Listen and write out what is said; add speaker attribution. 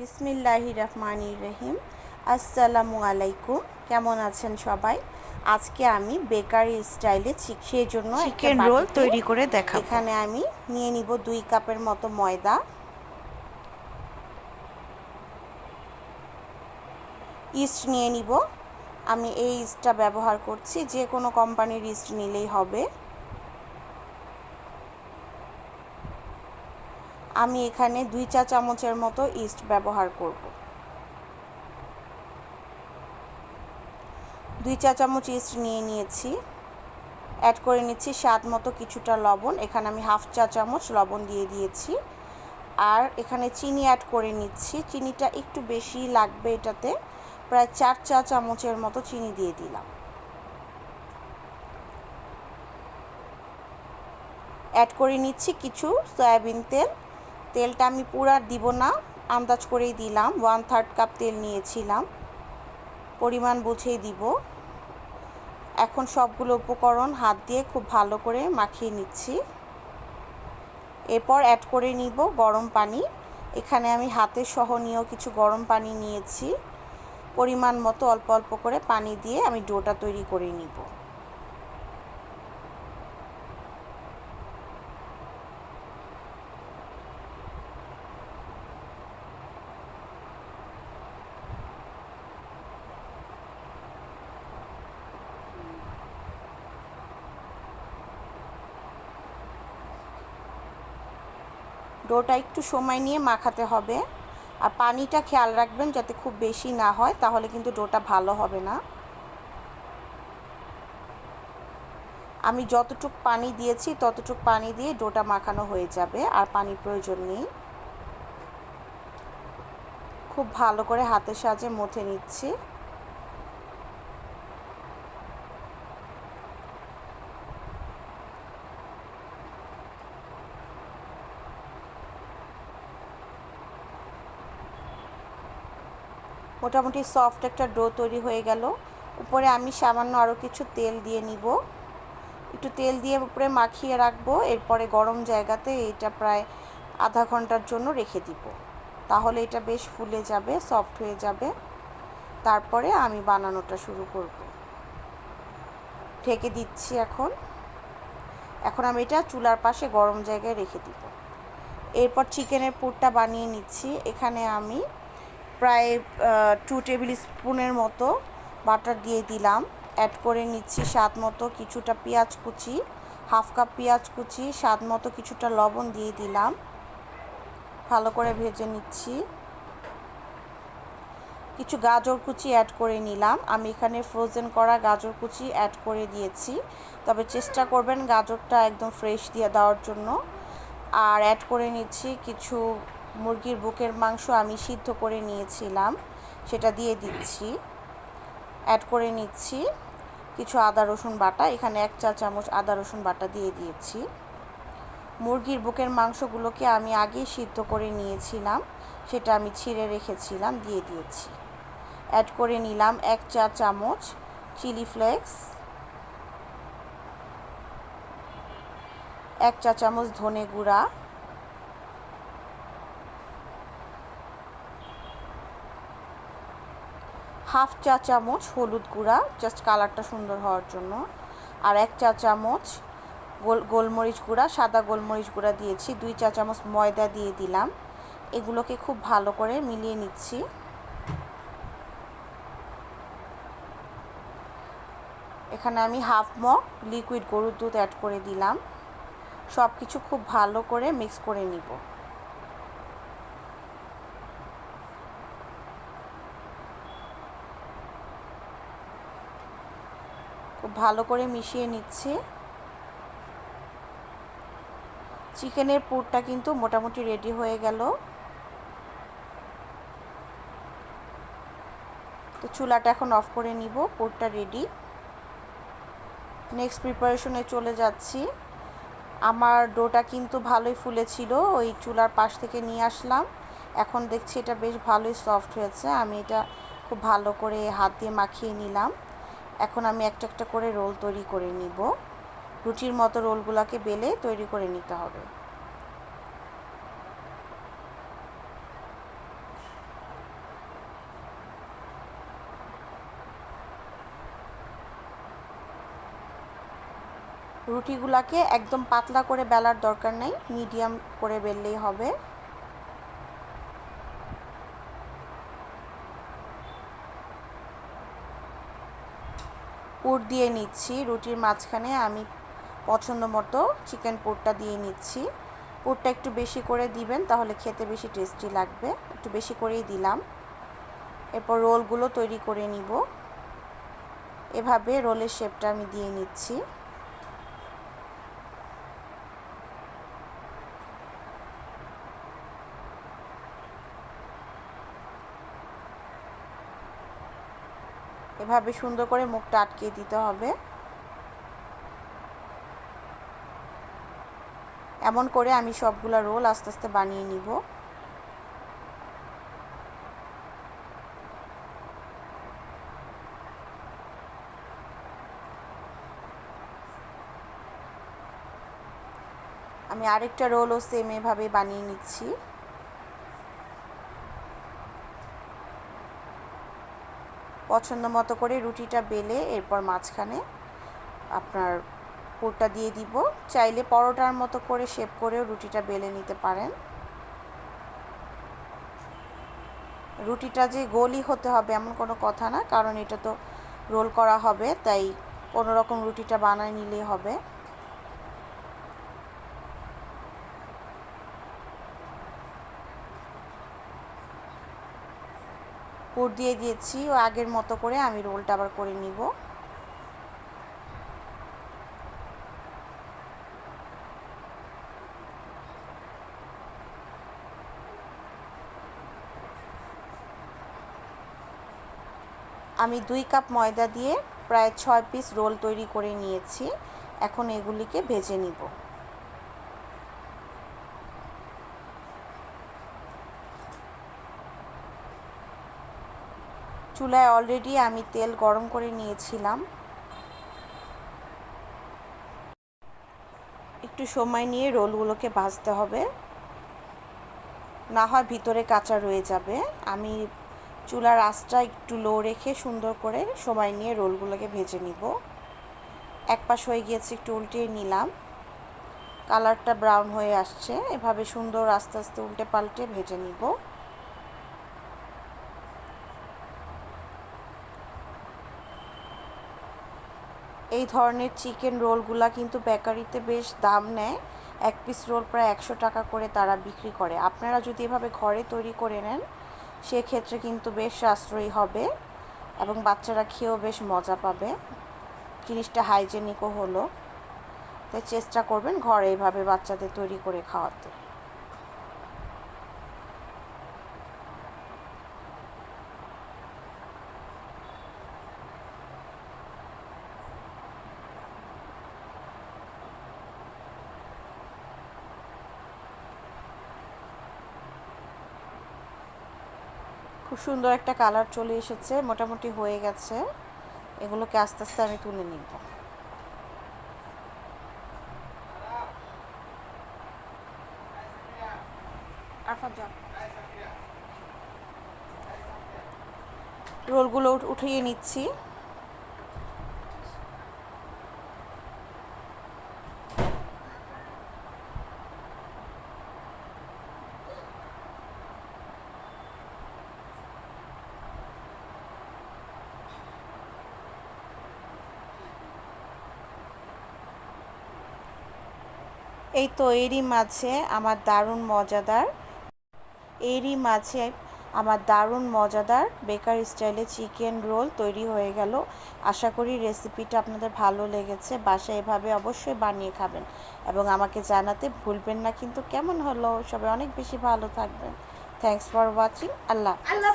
Speaker 1: বিসমিল্লাহি রহমানির রহিম। আসসালামু আলাইকুম। কেমন আছেন সবাই? আজকে আমি বেকারি স্টাইলে সেই জন্য
Speaker 2: চিকেন রোল তৈরি করে দেখাবো।
Speaker 1: এখানে আমি নিয়ে নিব দুই কাপের মতো ময়দা। ইস্ট নিয়ে নিব। আমি এই ইস্টটা ব্যবহার করছি যে কোনো কোম্পানির ইস্ট নিলেই হবে। আমি এখানে দুই চা চামচের মতো ইস্ট ব্যবহার করব। দুই চা চামচ ইস্ট নিয়ে নিয়েছি। অ্যাড করে নিচ্ছি স্বাদ মতো কিছুটা লবণ। এখানে আমি হাফ চা চামচ লবণ দিয়ে দিয়েছি। আর এখানে চিনি অ্যাড করে নিচ্ছি। চিনিটা একটু বেশি লাগবে এটাতে। প্রায় চার চা চামচের মতো চিনি দিয়ে দিলাম। অ্যাড করে নিচ্ছি কিছু সয়াবিন তেল। তেলটা আমি পুরা দিব না, আন্দাজ করেই দিলাম ওয়ান থার্ড কাপ তেল নিয়েছিলাম, পরিমাণ বুঝেই দিব। এখন সবগুলো উপকরণ হাত দিয়ে খুব ভালো করে মাখিয়ে নিচ্ছি। এরপর অ্যাড করে নিব গরম পানি। এখানে আমি হাতে সহনীয় কিছু গরম পানি নিয়েছি। পরিমাণ মতো অল্প অল্প করে পানি দিয়ে আমি ডোটা তৈরি করে নিব। ডোটা একটু সময় নিয়ে মাখাতে হবে। আর পানিটা খেয়াল রাখবেন যাতে খুব বেশি না হয়, তাহলে কিন্তু ডোটা ভালো হবে না। আমি যতটুক পানি দিয়েছি, ততটুক পানি দিয়ে ডোটা মাখানো হয়ে যাবে, আর পানির প্রয়োজন নেই। খুব ভালো করে হাতের সাহায্যে মথে নিচ্ছি। মোটামুটি সফট একটা ডো তৈরি হয়ে গেল। উপরে আমি সামান্য আরও কিছু তেল দিয়ে নিব। একটু তেল দিয়ে উপরে মাখিয়ে রাখব, এরপরে গরম জায়গাতে এটা প্রায় আধা ঘণ্টার জন্য রেখে দিব। তাহলে এটা বেশ ফুলে যাবে সফট হয়ে যাবে। তারপরে আমি বানানোটা শুরু করব। ঢেকে দিচ্ছি এখন। এখন আমি এটা চুলার পাশে গরম জায়গায় রেখে দিব। এরপর চিকেনের পুরটা বানিয়ে নিচ্ছি। এখানে আমি প্রায় টু টেবিল স্পুনের মতো বাটার দিয়ে দিলাম। অ্যাড করে নিচ্ছি স্বাদ মতো কিছুটা পেঁয়াজ কুচি হাফ কাপ পেঁয়াজ কুচি, স্বাদ মতো কিছুটা লবণ দিয়ে দিলাম। ভালো করে ভেজে নিচ্ছি। কিছু গাজর কুচি অ্যাড করে নিলাম। আমি এখানে ফ্রোজেন করা গাজর কুচি অ্যাড করে দিয়েছি। তবে চেষ্টা করবেন গাজরটা একদম ফ্রেশ দিয়ে দেওয়ার জন্য। আর অ্যাড করে নিচ্ছি কিছু মুরগির বুকের মাংস আমি সিদ্ধ করে নিয়েছিলাম, সেটা দিয়ে দিচ্ছি। অ্যাড করে নিচ্ছি কিছু আদা, রসুন বাটা, এখানে এক চা চামচ আদা, রসুন বাটা দিয়ে দিয়েছি। মুরগির বুকের মাংসগুলোকে আমি আগেই সিদ্ধ করে নিয়েছিলাম, সেটা আমি ছিঁড়ে রেখেছিলাম, দিয়ে দিয়েছি। অ্যাড করে নিলাম এক চা চামচ চিলি ফ্লেক্স, এক চা চামচ ধনে গুঁড়া হাফ চা চামচ হলুদ গুঁড়া জাস্ট কালারটা সুন্দর হওয়ার জন্য। আর এক চা চামচ গোল, গোলমরিচ গুঁড়া, সাদা গোলমরিচ গুঁড়া দিয়েছি। দুই চা চামচ ময়দা দিয়ে দিলাম। এগুলোকে খুব ভালো করে মিলিয়ে নিচ্ছি। এখানে আমি হাফ মগ লিকুইড গরুর দুধ অ্যাড করে দিলাম। সব কিছু খুব ভালো করে মিক্স করে নিব। ভালো করে মিশিয়ে নিচ্ছি। চিকেনের পুরটা কিন্তু মোটামুটি রেডি হয়ে গেল। তো চুলাটা এখন অফ করে নিব, পুরটা রেডি নেক্সট প্রিপারেশনে চলে যাচ্ছি। আমার ডোটা কিন্তু ভালোই ফুলেছিল, ওই চুলার পাশ থেকে নিয়ে আসলাম। এখন দেখছি এটা বেশ ভালোই সফট হয়েছে, আমি এটা খুব ভালো করে হাত দিয়ে মাখিয়ে নিলাম। এখন আমি একটা একটা করে রোল তৈরি করে নিব। রুটির মতো রোলগুলোকে বেলে তৈরি করে নিতে হবে। রুটিগুলাকে একদম পাতলা করে বেলার দরকার নেই, মিডিয়াম করে বেললেই হবে। পুর দিয়ে নিচ্ছি, রুটির মাঝখানে আমি পছন্দ মতো চিকেন পুরটা দিয়ে নিচ্ছি। পুরটা একটু বেশি করে দিবেন, তাহলে খেতে বেশি টেস্টি লাগবে। একটু বেশি করেই দিলাম। এরপর রোলগুলো তৈরি করে নিব। এভাবে রোলের শেপটা আমি দিয়ে নিচ্ছি। এভাবে সুন্দর করে মুখটা আটকে দিতে হবে। এমন করে আমি সবগুলা রোল আস্তে আস্তে বানিয়ে নিব। আমি আরেকটা রোলও সেম এভাবে বানিয়ে নিচ্ছি। পছন্দ মতো করে রুটিটা বেলে এরপর মাঝখানে আপনার পুরটা দিয়ে দিব। চাইলে পরোটার মতো করে শেপ করেও রুটিটা বেলে নিতে পারেন। রুটিটা যে গোলই হতে হবে এমন কোনো কথা না, কারণ এটা তো রোল করা হবে, তাই কোনো রকম রুটিটা বানায় নিলেই হবে। পুর দিয়ে দিয়েছি, ও আগের মতো করে আমি রোলটা আবার করে নিব। আমি দুই কাপ ময়দা দিয়ে প্রায় ছয় পিস রোল তৈরি করে নিয়েছি, এখন এগুলিকে ভেজে নিব। চুলায় অলরেডি আমি তেল গরম করে নিয়েছিলাম। একটু সময় নিয়ে রোলগুলোকে ভাজতে হবে। না হয় ভিতরে কাঁচা রয়ে যাবে। আমি চুলার আঁচটা একটু লো রেখে সুন্দর করে সময় নিয়ে রোলগুলোকে ভেজে নিব। এক পাশ হয়ে গিয়েছে, একটু উল্টিয়ে নিলাম। কালারটা ব্রাউন হয়ে আসছে। এভাবে সুন্দর আস্তে আস্তে উল্টে পাল্টে ভেজে নিব। এই ধরনের চিকেন রোলগুলা কিন্তু বেকারিতে বেশ দাম নেয়। এক পিস রোল প্রায় একশো টাকা করে তারা বিক্রি করে। আপনারা যদি এভাবে ঘরে তৈরি করে নেন, সেক্ষেত্রে কিন্তু বেশ সাশ্রয়ী হবে এবং বাচ্চারা খেয়েও বেশ মজা পাবে। জিনিসটা হাইজেনিকও হলো। তাই চেষ্টা করবেন ঘরে এইভাবে বাচ্চাদের তৈরি করে খাওয়াতে। খুব সুন্দর একটা কালার চলে এসেছে, মোটামুটি হয়ে গেছে। এগুলোকে আস্তে আস্তে আমি তুলে নিব। রোলগুলো উঠিয়ে নিচ্ছি। এই তো মাঝে আমার দারুণ মজাদার, এরই মাঝে আমার দারুণ মজাদার বেকার স্টাইলে চিকেন রোল তৈরি হয়ে গেল। আশা করি রেসিপিটা আপনাদের ভালো লেগেছে, বাসায় এভাবে অবশ্যই বানিয়ে খাবেন এবং আমাকে জানাতে ভুলবেন না, কিন্তু কেমন হলো? সবাই অনেক বেশি ভালো থাকবেন। Thanks for watching Allah
Speaker 2: Allah